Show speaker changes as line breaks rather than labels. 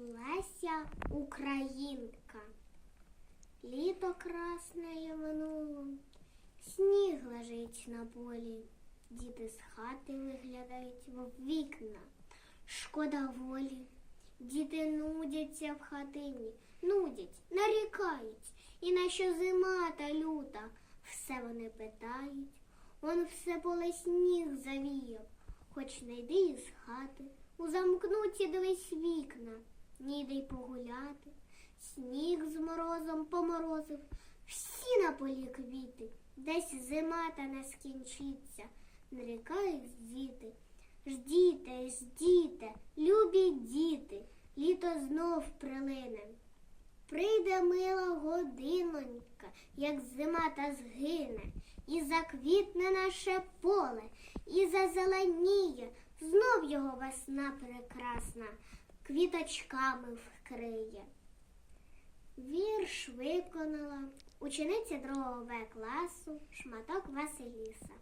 Леся Українка. Літо красне минуло, сніг лежить на полі. Діти з хати виглядають в вікна. Шкода волі. Діти нудяться в хатині, нудять, нарікають. І на що зима та люта, все вони питають. Он все поле сніг завіяв, хоч не йди із хати, у замкнуті дивись вікна, ніде й погуляти. Сніг з морозом поморозив, всі на полі квіти, десь зима та не скінчиться, нарікають діти. Ждіте, ждіте, любі діти, літо знов прилине. Прийде мила годинонька, як зима та згине, і заквітне наше поле, і зазеленіє, знов його весна прекрасна, квіточками вкриє. Вірш виконала учениця другого В класу Шматок Василіса.